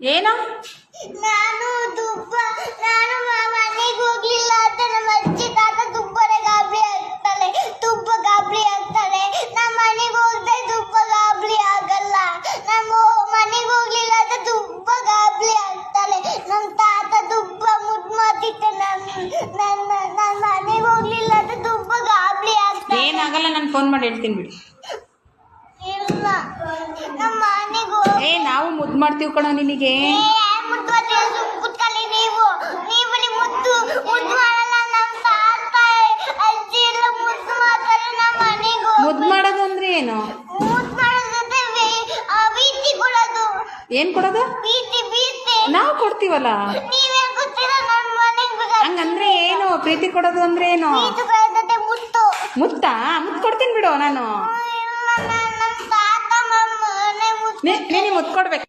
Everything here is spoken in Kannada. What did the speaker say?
ಏನೋ? ನಾನು ದುಬ್ಬ ನಾನು ಮನೆಗೆ ಹೋಗ್ಲಿಲ್ಲ ಅಂತ ನಮ್ಮ ಅಜ್ಜಿ ತಾತ ದುಬ್ಬನೆ ಗಾಬರಿ ಆಗ್ತಾಳೆ. ತುಂಬ ಗಾಬರಿ ಆಗ್ತಾಳೆ. ನಮ್ಮ ಮನೆಗೆ ಹೋಗದೆ ತುಪ್ಪ ಗಾಬರಿ ಆಗಲ್ಲ. ನಮ್ಮ ಮನೆಗೆ ಹೋಗ್ಲಿಲ್ಲ ಅಂತ ತುಂಬ ಗಾಬರಿ ಆಗ್ತಾಳೆ. ನಮ್ಮ ತಾತ ದುಬ್ಬ ಮುದ್ದು ಮಾತಿತ್ತೆ ನನ್ನ ನನ್ನ ನನ್ನ ಮನೆಗೆ ಹೋಗ್ಲಿಲ್ಲ ಅಂತ ತುಂಬ ಗಾಬರಿ ಆಗ್ತಾನೆ ಏನಾಗಲ್ಲ ನಾನು ಫೋನ್ ಮಾಡಿ ಹೇಳ್ತೀನಿ ಬಿಡಿ. ಇಲ್ಲ ನಮ್ಮ ಮನೆಗೆ ಹೋಗ್ ಏ ನಾವು ಮುದ್ದು ಮಾಡ್ತೀವಿ ಕಣ ನಿನಗೆ? ಮುದ್ದು ಮಾಡೋದು ಅಂದ್ರೆ ಏನು? ಏನ್ ಕೊಡೋದು? ನಾವು ಕೊಡ್ತೀವಲ್ಲ? ಹಂಗಂದ್ರೆ ಏನು? ಪ್ರೀತಿ ಕೊಡೋದು ಅಂದ್ರೆ ಏನು? ಮುತ್ತು. ಮುತ್ತಾ? ಮುತ್ತು ಕೊಡ್ತೀನಿ ಬಿಡು ನಾನು. ಮುತ್ತು ಕೊಡ್ಬೇಕು.